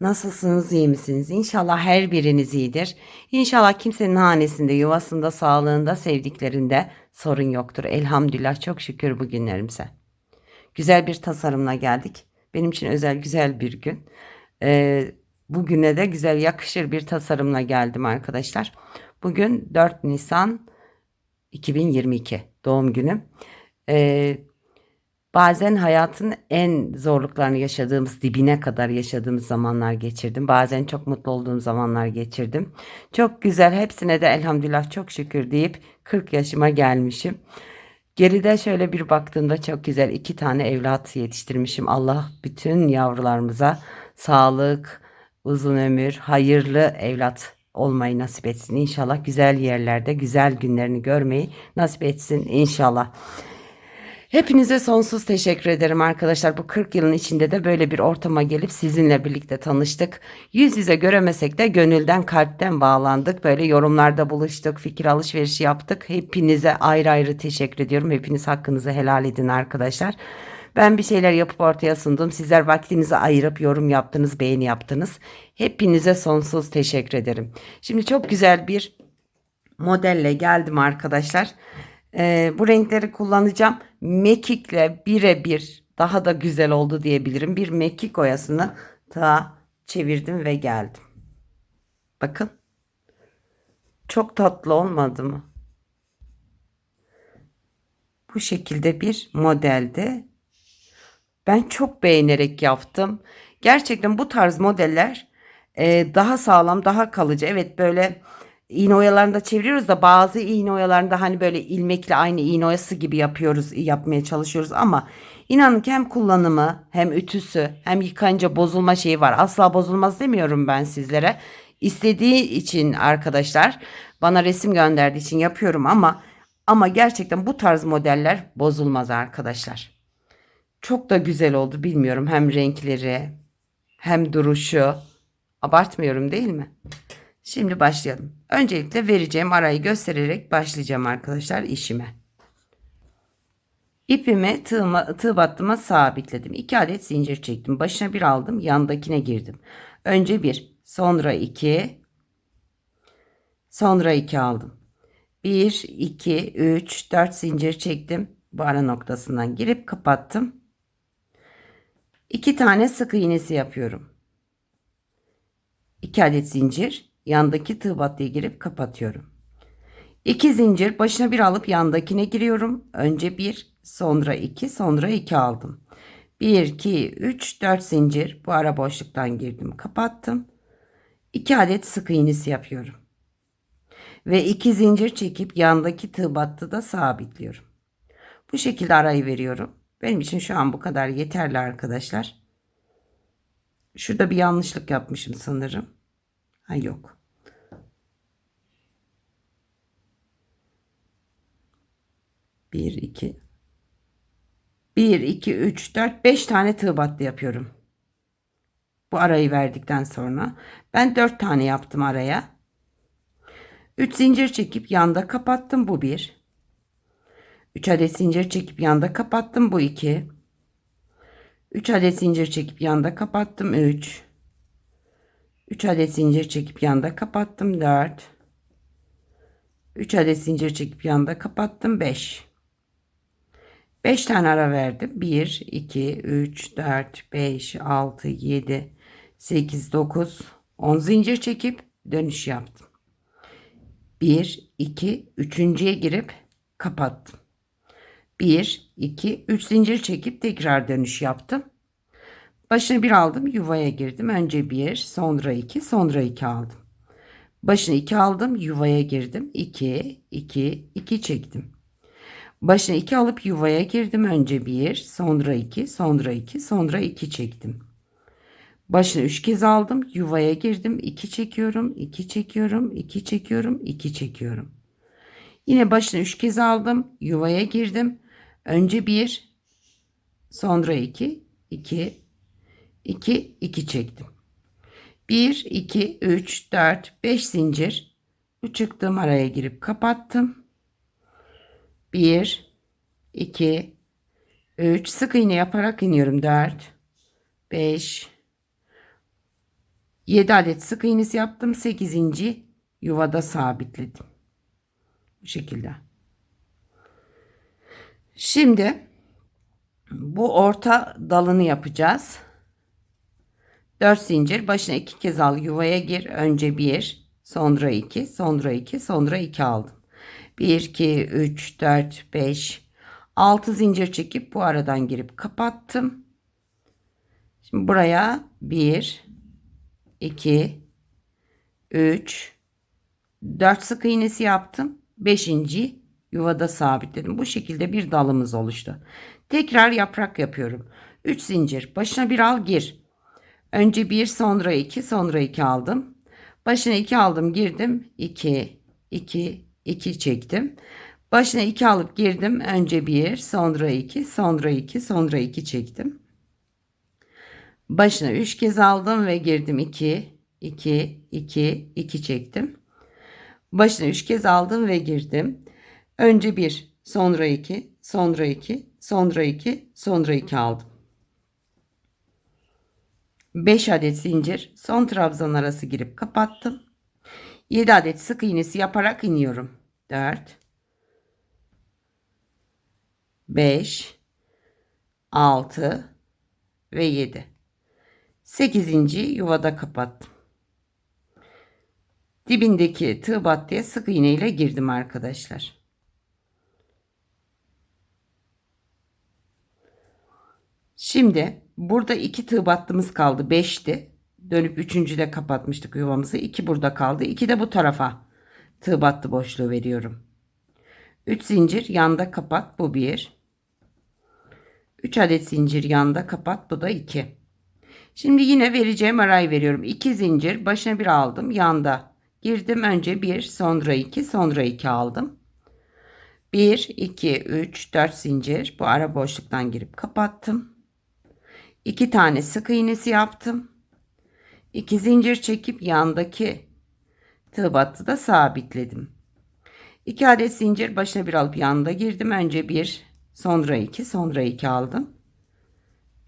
Nasılsınız, iyi misiniz? İnşallah her biriniz iyidir. İnşallah kimsenin hanesinde, yuvasında, sağlığında, sevdiklerinde sorun yoktur. Elhamdülillah çok şükür bugünlerimize. Güzel bir tasarımla geldik. Benim için özel güzel bir gün. Ee, bugüne de güzel yakışır bir tasarımla geldim arkadaşlar. Bugün 4 Nisan 2022 doğum günüm. Ee, Bazen hayatın en zorluklarını yaşadığımız, dibine kadar yaşadığımız zamanlar geçirdim. Bazen çok mutlu olduğum zamanlar geçirdim. Çok güzel, hepsine de elhamdülillah çok şükür deyip 40 yaşıma gelmişim. Geride şöyle bir baktığımda çok güzel iki tane evlat yetiştirmişim. Allah bütün yavrularımıza sağlık, uzun ömür, hayırlı evlat olmayı nasip etsin. İnşallah güzel yerlerde güzel günlerini görmeyi nasip etsin inşallah. Hepinize sonsuz teşekkür ederim arkadaşlar. Bu 40 yılın içinde de böyle bir ortama gelip sizinle birlikte tanıştık. Yüz yüze göremesek de gönülden kalpten bağlandık. Böyle yorumlarda buluştuk, fikir alışverişi yaptık. Hepinize ayrı ayrı teşekkür ediyorum. Hepiniz hakkınızı helal edin arkadaşlar. Ben bir şeyler yapıp ortaya sundum. Sizler vaktinizi ayırıp yorum yaptınız, beğeni yaptınız. Hepinize sonsuz teşekkür ederim. Şimdi çok güzel bir modelle geldim arkadaşlar. Ee, bu renkleri kullanacağım. Mekikle birebir daha da güzel oldu diyebilirim. Bir mekik oyasını ta çevirdim ve geldim. Bakın. Çok tatlı olmadı mı? Bu şekilde bir modelde. Ben çok beğenerek yaptım. Gerçekten bu tarz modeller e, daha sağlam, daha kalıcı. Evet böyle iğne oyalarında çeviriyoruz da bazı iğne oyalarında hani böyle ilmekle aynı iğne oyası gibi yapıyoruz, yapmaya çalışıyoruz ama inanın ki hem kullanımı hem ütüsü hem yıkanınca bozulma şeyi var. Asla bozulmaz demiyorum ben sizlere. İstediği için arkadaşlar bana resim gönderdiği için yapıyorum ama ama gerçekten bu tarz modeller bozulmaz arkadaşlar. Çok da güzel oldu bilmiyorum hem renkleri hem duruşu. Abartmıyorum değil mi? Şimdi başlayalım. Öncelikle vereceğim arayı göstererek başlayacağım arkadaşlar işime. İpimi tığıma, tığ battıma sabitledim. 2 adet zincir çektim. Başına bir aldım. Yandakine girdim. Önce bir, sonra iki, sonra iki aldım. 1, 2, 3, 4 zincir çektim. Bu ara noktasından girip kapattım. 2 tane sık iğnesi yapıyorum. 2 adet zincir yandaki tığ battıya girip kapatıyorum. 2 zincir başına bir alıp yandakine giriyorum. Önce 1 sonra 2 sonra 2 aldım. 1 2 3 4 zincir bu ara boşluktan girdim kapattım. 2 adet sık iğnesi yapıyorum. Ve 2 zincir çekip yandaki tığ battı da sabitliyorum. Bu şekilde arayı veriyorum. Benim için şu an bu kadar yeterli arkadaşlar. Şurada bir yanlışlık yapmışım sanırım. Ha yok. Bir, iki. Bir, iki, üç, dört, beş tane tığ battı yapıyorum. Bu arayı verdikten sonra. Ben dört tane yaptım araya. Üç zincir çekip yanda kapattım. Bu bir. Üç adet zincir çekip yanda kapattım. Bu iki. Üç adet zincir çekip yanda kapattım. Üç. 3 adet zincir çekip yanda kapattım 4 3 adet zincir çekip yanda kapattım 5 5 tane ara verdim 1 2 3 4 5 6 7 8 9 10 zincir çekip dönüş yaptım 1 2 üçüncüye girip kapattım 1 2 3 zincir çekip tekrar dönüş yaptım Başını bir aldım yuvaya girdim. Önce bir sonra iki sonra iki aldım. Başını iki aldım yuvaya girdim. İki iki iki çektim. Başını iki alıp yuvaya girdim. Önce bir sonra iki sonra iki sonra iki çektim. Başını üç kez aldım yuvaya girdim. iki çekiyorum iki çekiyorum iki çekiyorum iki çekiyorum. Yine başına 3 kez aldım. Yuvaya girdim. Önce 1, sonra 2, 2, 2, 2 çektim. 1, 2, 3, 4, 5 zincir. Bu çıktığım araya girip kapattım. 1, 2, 3 sık iğne yaparak iniyorum. 4, 5, 7 adet sık iğnesi yaptım. 8. yuvada sabitledim. Bu şekilde. Şimdi bu orta dalını yapacağız. 4 zincir başına 2 kez al yuvaya gir. Önce 1, sonra 2, sonra 2, sonra 2 aldım. 1, 2, 3, 4, 5, 6 zincir çekip bu aradan girip kapattım. Şimdi buraya 1, 2, 3, 4 sık iğnesi yaptım. 5. yuvada sabitledim. Bu şekilde bir dalımız oluştu. Tekrar yaprak yapıyorum. 3 zincir. Başına bir al gir. Önce 1 sonra 2 sonra 2 aldım. Başına 2 aldım girdim. 2 2 2 çektim. Başına 2 alıp girdim. Önce 1 sonra 2 sonra 2 sonra 2 çektim. Başına 3 kez aldım ve girdim 2 2 2 2 çektim. Başına 3 kez aldım ve girdim. Önce 1 sonra 2 sonra 2 sonra 2 sonra 2 aldım. 5 adet zincir son trabzan arası girip kapattım. 7 adet sık iğnesi yaparak iniyorum. 4 5 6 ve 7 8. yuvada kapattım. Dibindeki tığ battıya sık iğne ile girdim arkadaşlar. Şimdi burada iki tığ battımız kaldı. 5'ti. Dönüp üçüncüde kapatmıştık yuvamızı. 2 burada kaldı. 2 de bu tarafa tığ battı boşluğu veriyorum. 3 zincir yanda kapat. Bu 1. 3 adet zincir yanda kapat. Bu da 2. Şimdi yine vereceğim arayı veriyorum. 2 zincir başına bir aldım. Yanda girdim. Önce 1 sonra 2 sonra 2 aldım. 1 2 3 4 zincir bu ara boşluktan girip kapattım. 2 tane sık iğnesi yaptım. 2 zincir çekip yandaki tığ battıda sabitledim. 2 adet zincir başına bir alıp yanında girdim. Önce 1 sonra 2 sonra 2 aldım.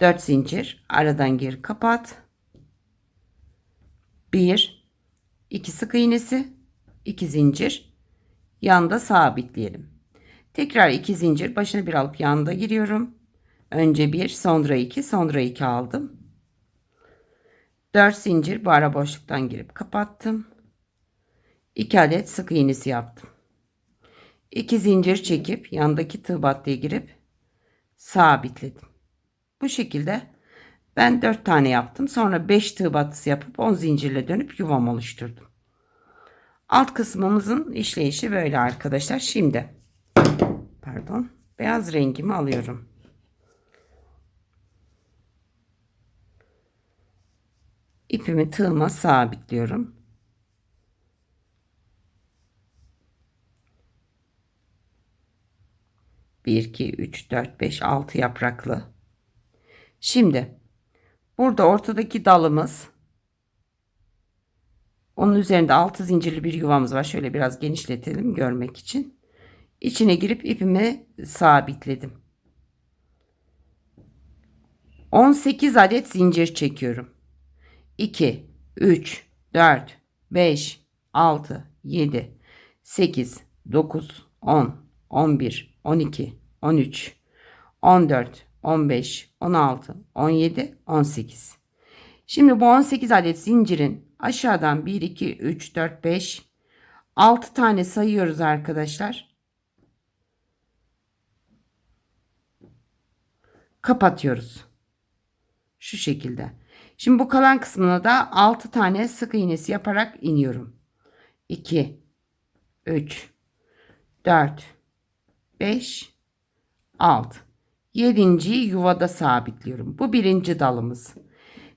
4 zincir aradan gir kapat. 1 2 sık iğnesi 2 zincir yanda sabitleyelim. Tekrar 2 zincir başına bir alıp yanda giriyorum. Önce 1 sonra 2 sonra 2 aldım. 4 zincir bu ara boşluktan girip kapattım. 2 adet sık iğnesi yaptım. 2 zincir çekip yandaki tığ battıya girip sabitledim. Bu şekilde ben 4 tane yaptım. Sonra 5 tığ battısı yapıp 10 zincirle dönüp yuvam oluşturdum. Alt kısmımızın işleyişi böyle arkadaşlar. Şimdi pardon beyaz rengimi alıyorum. İpimi tığıma sabitliyorum. Bir, iki, üç, dört, beş, altı yapraklı. Şimdi burada ortadaki dalımız onun üzerinde altı zincirli bir yuvamız var. Şöyle biraz genişletelim görmek için. İçine girip ipimi sabitledim. 18 adet zincir çekiyorum. 2, 3, 4, 5, 6, 7, 8, 9, 10, 11, 12, 13, 14, 15, 16, 17, 18. Şimdi bu 18 adet zincirin aşağıdan 1, 2, 3, 4, 5, 6 tane sayıyoruz arkadaşlar. Kapatıyoruz. Şu şekilde. Şimdi bu kalan kısmına da 6 tane sık iğnesi yaparak iniyorum. 2 3 4 5 6 7. yuvada sabitliyorum. Bu birinci dalımız.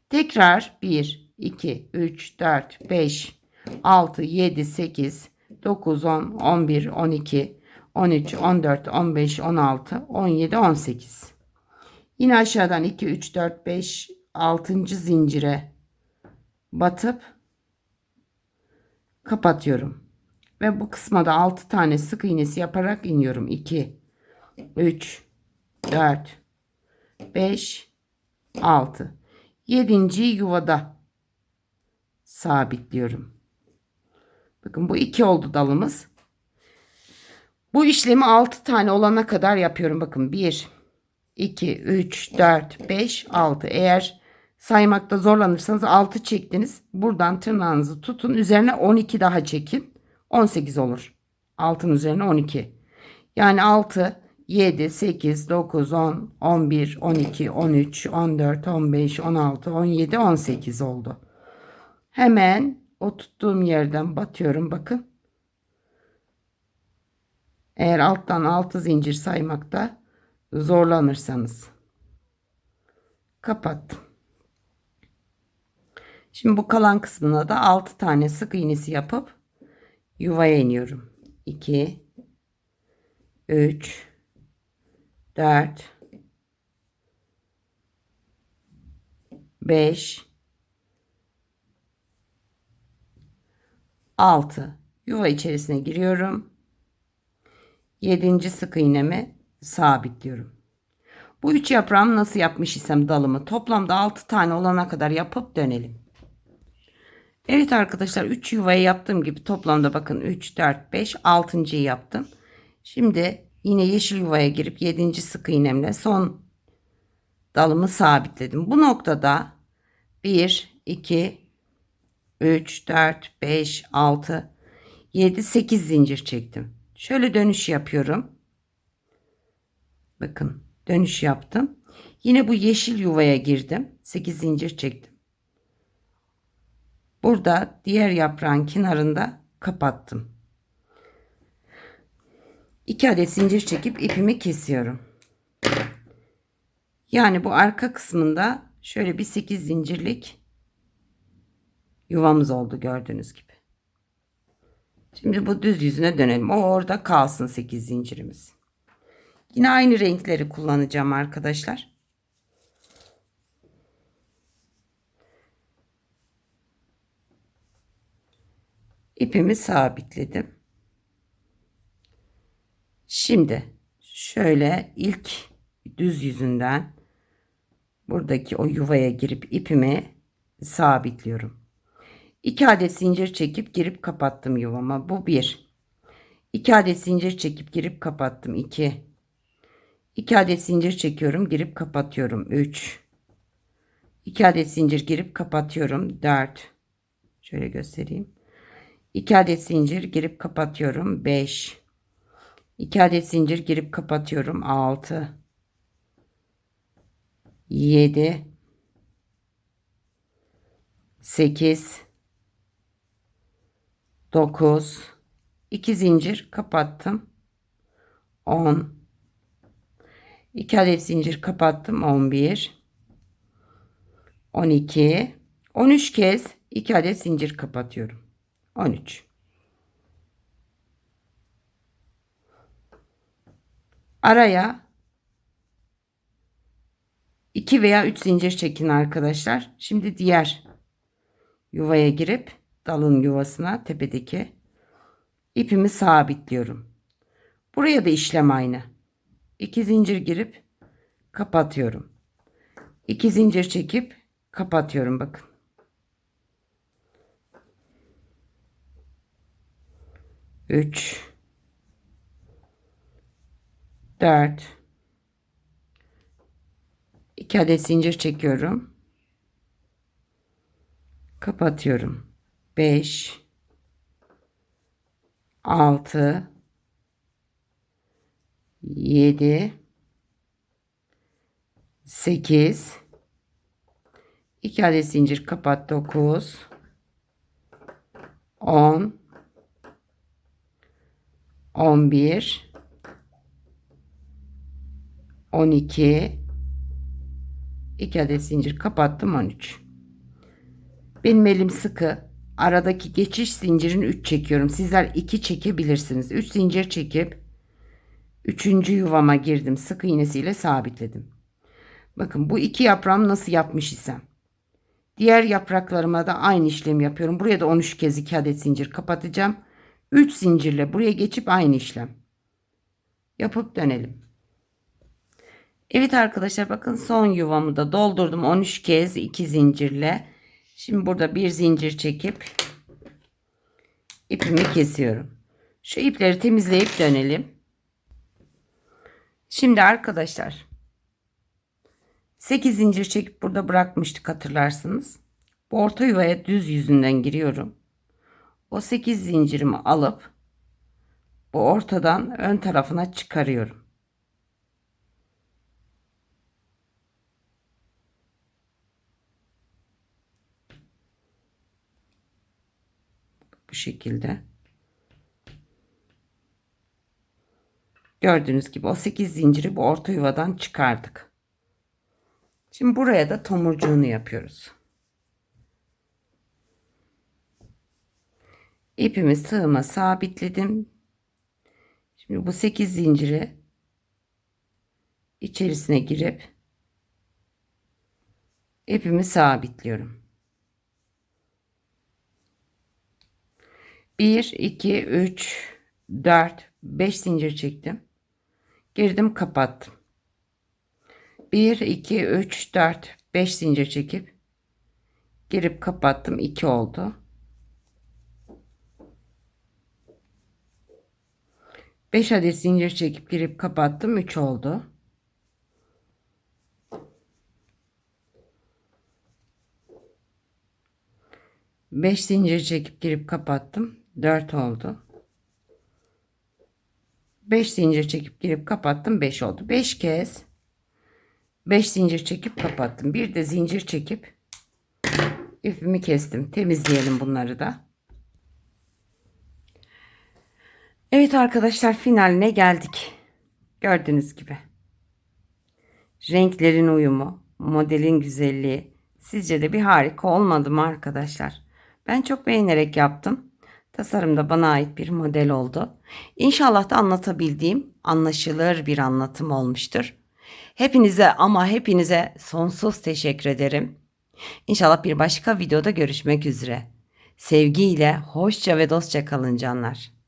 Tekrar 1 2 3 4 5 6 7 8 9, 10, 11, 12, 13, 14, 15, 16, 17, 18. Yine aşağıdan 2, 3, 4, 5, 6. zincire batıp kapatıyorum. Ve bu kısma da 6 tane sık iğnesi yaparak iniyorum. 2, 3, 4, 5, 6. 7. yuvada sabitliyorum. Bakın bu 2 oldu dalımız. Bu işlemi 6 tane olana kadar yapıyorum. Bakın 1, 2, 3, 4, 5, 6. Eğer saymakta zorlanırsanız 6 çektiniz. Buradan tırnağınızı tutun. Üzerine 12 daha çekin. 18 olur. Altın üzerine 12. Yani 6, 7, 8, 9, 10, 11, 12, 13, 14, 15, 16, 17, 18 oldu. Hemen o tuttuğum yerden batıyorum. Bakın. Eğer alttan 6 zincir saymakta zorlanırsanız. Kapattım. Şimdi bu kalan kısmına da 6 tane sık iğnesi yapıp yuvaya iniyorum. 2 3 4 5 6 yuva içerisine giriyorum. 7. sık iğnemi sabitliyorum. Bu üç yaprağımı nasıl yapmış isem dalımı toplamda 6 tane olana kadar yapıp dönelim. Evet arkadaşlar 3 yuvayı yaptığım gibi toplamda bakın 3, 4, 5, 6.yı yaptım. Şimdi yine yeşil yuvaya girip 7. sık iğnemle son dalımı sabitledim. Bu noktada 1, 2, 3, 4, 5, 6, 7, 8 zincir çektim. Şöyle dönüş yapıyorum. Bakın dönüş yaptım. Yine bu yeşil yuvaya girdim. 8 zincir çektim. Burada diğer yaprağın kenarında kapattım. 2 adet zincir çekip ipimi kesiyorum. Yani bu arka kısmında şöyle bir 8 zincirlik yuvamız oldu gördüğünüz gibi. Şimdi bu düz yüzüne dönelim. O orada kalsın 8 zincirimiz. Yine aynı renkleri kullanacağım arkadaşlar. İpimi sabitledim. Şimdi şöyle ilk düz yüzünden buradaki o yuvaya girip ipimi sabitliyorum. 2 adet zincir çekip girip kapattım yuvama. Bu 1. 2 adet zincir çekip girip kapattım. 2. 2 adet zincir çekiyorum, girip kapatıyorum. 3. 2 adet zincir girip kapatıyorum. 4. Şöyle göstereyim. 2 adet zincir girip kapatıyorum. 5. 2 adet zincir girip kapatıyorum. 6. 7. 8. 9. 2 zincir kapattım. 10. 2 adet zincir kapattım. 11. 12. 13 kez 2 adet zincir kapatıyorum. 13. Araya 2 veya 3 zincir çekin arkadaşlar. Şimdi diğer yuvaya girip dalın yuvasına tepedeki ipimi sabitliyorum. Buraya da işlem aynı. 2 zincir girip kapatıyorum. 2 zincir çekip kapatıyorum bakın. Üç, dört, iki adet zincir çekiyorum. Kapatıyorum. Beş, altı, 7 8 2 adet zincir kapat. 9 10 11 12 2 adet zincir kapattım 13 benim elim sıkı aradaki geçiş zincirini 3 çekiyorum. Sizler 2 çekebilirsiniz. 3 zincir çekip 3. yuvama girdim. Sık iğnesiyle sabitledim. Bakın bu iki yaprağım nasıl yapmış isem. Diğer yapraklarıma da aynı işlemi yapıyorum. Buraya da 13 kez 2 adet zincir kapatacağım. 3 zincirle buraya geçip aynı işlem. Yapıp dönelim. Evet arkadaşlar bakın son yuvamı da doldurdum 13 kez 2 zincirle. Şimdi burada bir zincir çekip ipimi kesiyorum. Şu ipleri temizleyip dönelim. Şimdi arkadaşlar 8 zincir çekip burada bırakmıştık hatırlarsınız. Bu orta yuvaya düz yüzünden giriyorum. O 8 zincirimi alıp bu ortadan ön tarafına çıkarıyorum. Bu şekilde. Gördüğünüz gibi o 8 zinciri bu orta yuvadan çıkardık. Şimdi buraya da tomurcuğunu yapıyoruz. İpimi sığıma sabitledim. Şimdi bu 8 zinciri içerisine girip ipimi sabitliyorum. 1 2 3 4 5 zincir çektim. Girdim kapattım. 1 2 3 4 5 zincir çekip girip kapattım 2 oldu. 5 adet zincir çekip girip kapattım 3 oldu. Beş zincir çekip girip kapattım. 4 oldu. 5 zincir çekip girip kapattım 5 oldu. 5 kez 5 zincir çekip kapattım. Bir de zincir çekip ipimi kestim. Temizleyelim bunları da. Evet arkadaşlar finaline geldik. Gördüğünüz gibi. Renklerin uyumu, modelin güzelliği sizce de bir harika olmadı mı arkadaşlar? Ben çok beğenerek yaptım. Tasarım da bana ait bir model oldu. İnşallah da anlatabildiğim anlaşılır bir anlatım olmuştur. Hepinize ama hepinize sonsuz teşekkür ederim. İnşallah bir başka videoda görüşmek üzere. Sevgiyle hoşça ve dostça kalın canlar.